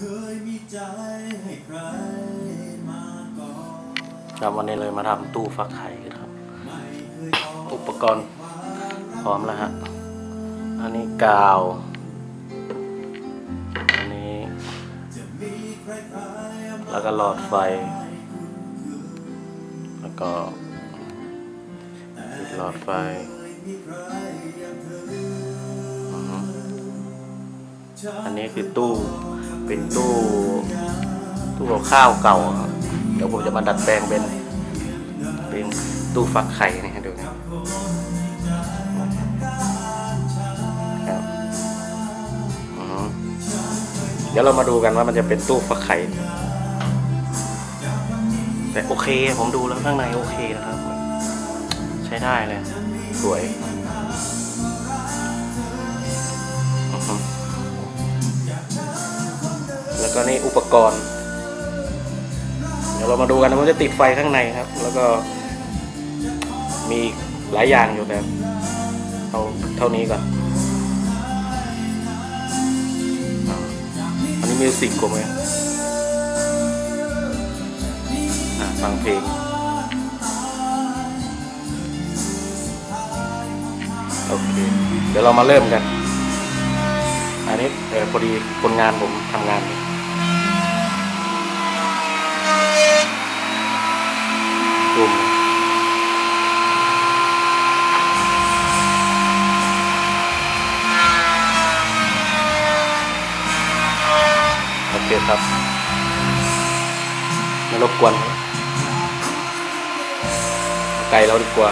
เคยมีใจให้ใครมาก่อนครับวันนี้เลยมาทำตู้ฟักไข่กันครับไม่เคยต้องอุปกรณ์พร้อมแล้วฮะ อันนี้กาว อันนี้จะมีใครใครมาแล้วก็หลอดไฟ แล้วก็ติดหลอดไฟ อันนี้คือตู้เป็นตู้ตู้กับข้าวเก่าครับเดี๋ยวผมจะมาดัดแปลงเป็นเป็นตู้ฟักไข่นี่ให้ดูนะครับเดี๋ยวเรามาดูกันว่ามันจะเป็นตู้ฟักไข่แต่โอเคผมดูแล้วข้างในโอเคนะครับ ใช้ได้เลย สวย ก็นี่อุปกรณ์ เดี๋ยวเรามาดูกันนะมันจะติดไฟข้างในครับ แล้วก็มีหลายอย่างอยู่แต่เอาเท่านี้ก่อนอันนี้มิวสิกผมเองอะฟังเพลงโอเคเดี๋ยวเรามาเริ่มกัน อันนี้พอดีคนงานผมทำงานอยู่ เคครับไม่รบกวนไกลเราดีกว่า